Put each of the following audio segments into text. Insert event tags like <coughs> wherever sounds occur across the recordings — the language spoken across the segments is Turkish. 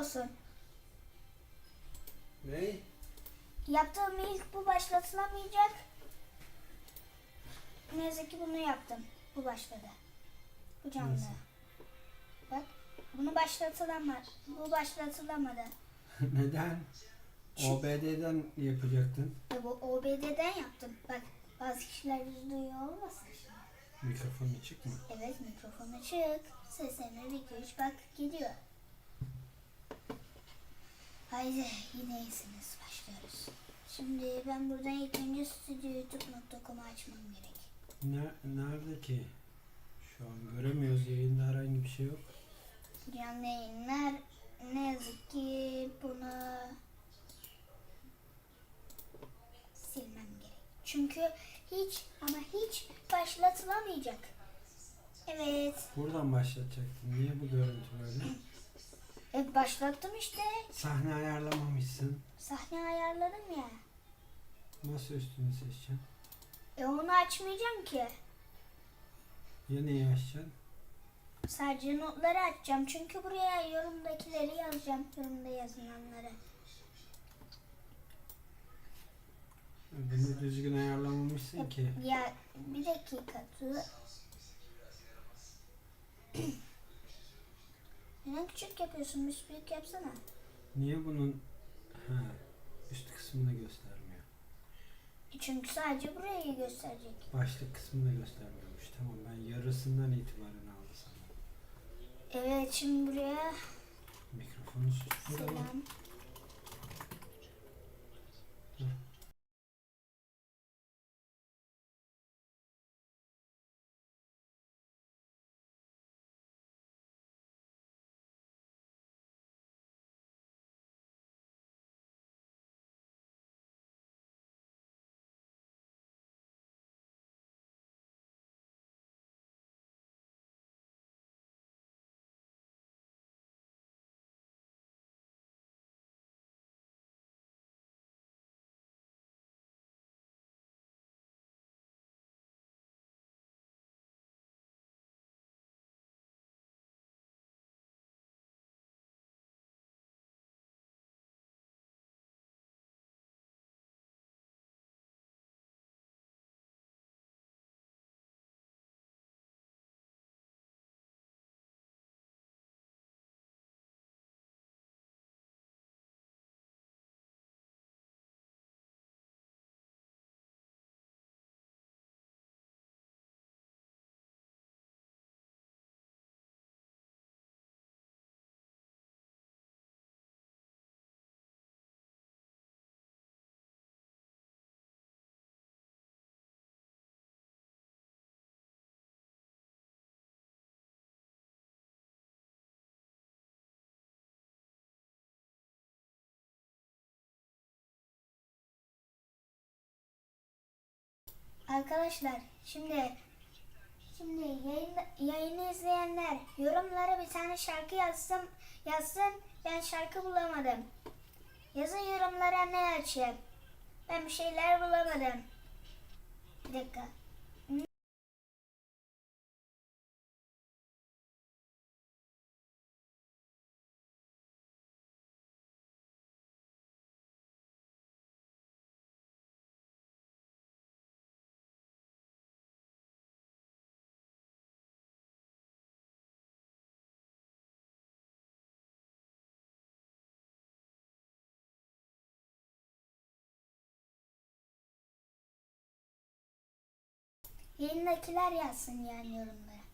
olsun. Ne? Yaptığım ilk bu başlatılamayacak. Ne yazık ki bunu yaptım. Bu başladı. Bu canlı. Nasıl? Bak. Bunu başlatılamaz. Bu başlatılamadı. <laughs> Neden? Çünkü... OBD'den yapacaktın. Ya bu OBD'den yaptım. Bak bazı kişiler yüzünü olmasın. Mikrofon açık mı? Evet mikrofon açık. Seslerine bir iki üç bak gidiyor. Haydi yine iyisiniz. Başlıyoruz. Şimdi ben buradan ilk önce stüdyo youtube.com'u açmam gerek. Ne, nerede ki? Şu an göremiyoruz. Yayında herhangi bir şey yok. Canlı yayınlar ne yazık ki bunu silmem gerek. Çünkü hiç ama hiç başlatılamayacak. Evet. Buradan başlatacaktın. Niye bu görüntü böyle? <laughs> E başlattım işte. Sahne ayarlamamışsın. Sahne ayarladım ya. Masa üstünü seçeceksin. E onu açmayacağım ki. Ya neyi açacaksın? Sadece notları açacağım. Çünkü buraya yorumdakileri yazacağım. Yorumda yazılanları. Bunu düzgün ayarlamamışsın ki. Ya bir dakika dur. <clears throat> Neden küçük yapıyorsun? Bir büyük yapsana. Niye bunun ha, üst kısmını göstermiyor? E Çünkü sadece burayı gösterecek. Başlık kısmını göstermiyormuş. Tamam ben yarısından itibaren aldı sana. Evet şimdi buraya Mikrofonu susturalım. selam. Arkadaşlar şimdi şimdi yayın, yayını izleyenler yorumlara bir tane şarkı yazsın yazsın ben şarkı bulamadım. Yazın yorumlara ne açayım. Ben bir şeyler bulamadım. Bir dakika. Yayındakiler yazsın yani yorumlara.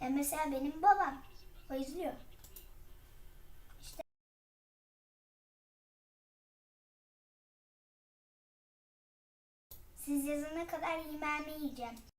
E mesela benim babam. O izliyor. Siz yazana kadar yemeğimi yiyeceğim.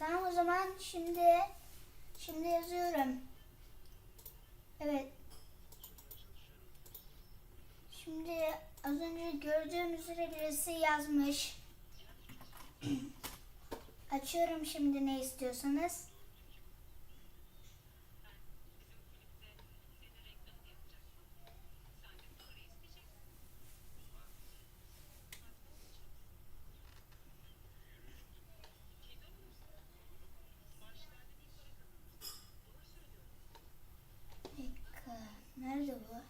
Tamam o zaman şimdi şimdi yazıyorum. Evet. Şimdi az önce gördüğüm üzere birisi yazmış. <clears throat> Açıyorum şimdi ne istiyorsanız. Bir dakika. Nerede bu?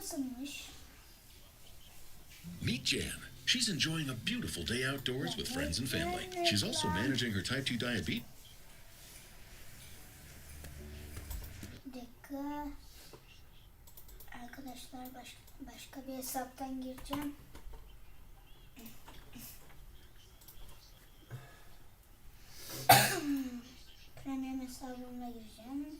Nasılmış? Meet Jan. She's enjoying a beautiful day outdoors with friends and family. She's also managing her type 2 diabetes. Dakika. Arkadaşlar baş, başka bir hesaptan gireceğim. <coughs> Premium hesabımla gireceğim.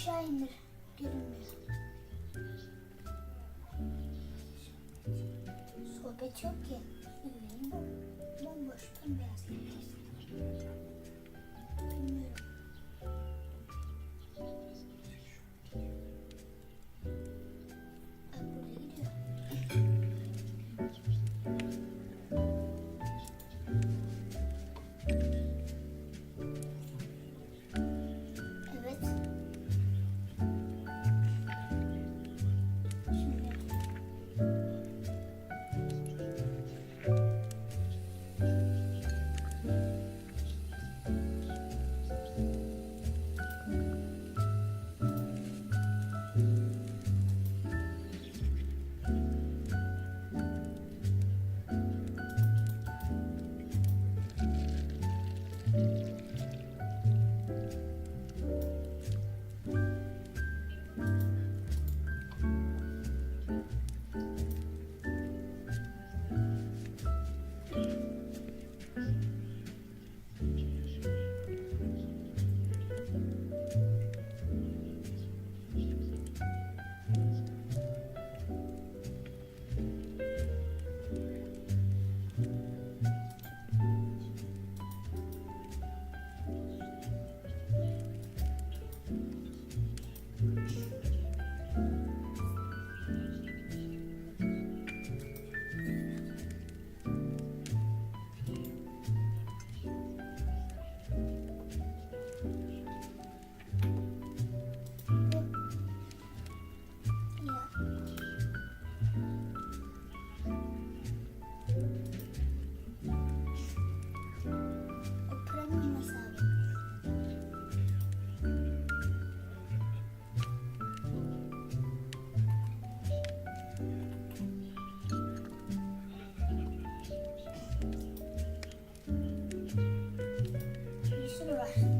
Aşağı indir. Görünmüyor. Sohbet yok ki. Yüreğim bom bomboş. Bembeyaz. Bilmiyorum. 对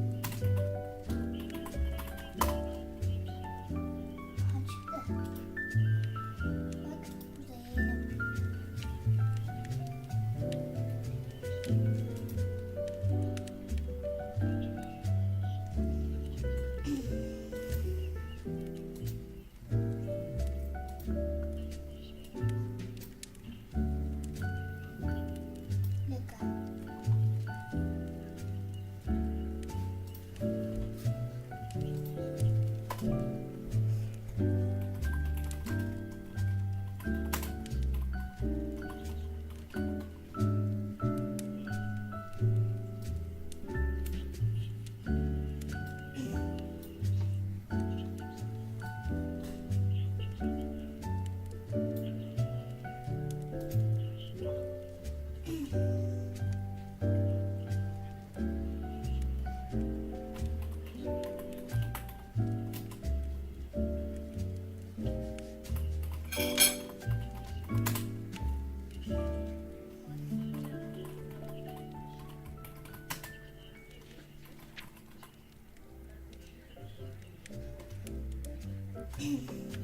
Mm-hmm.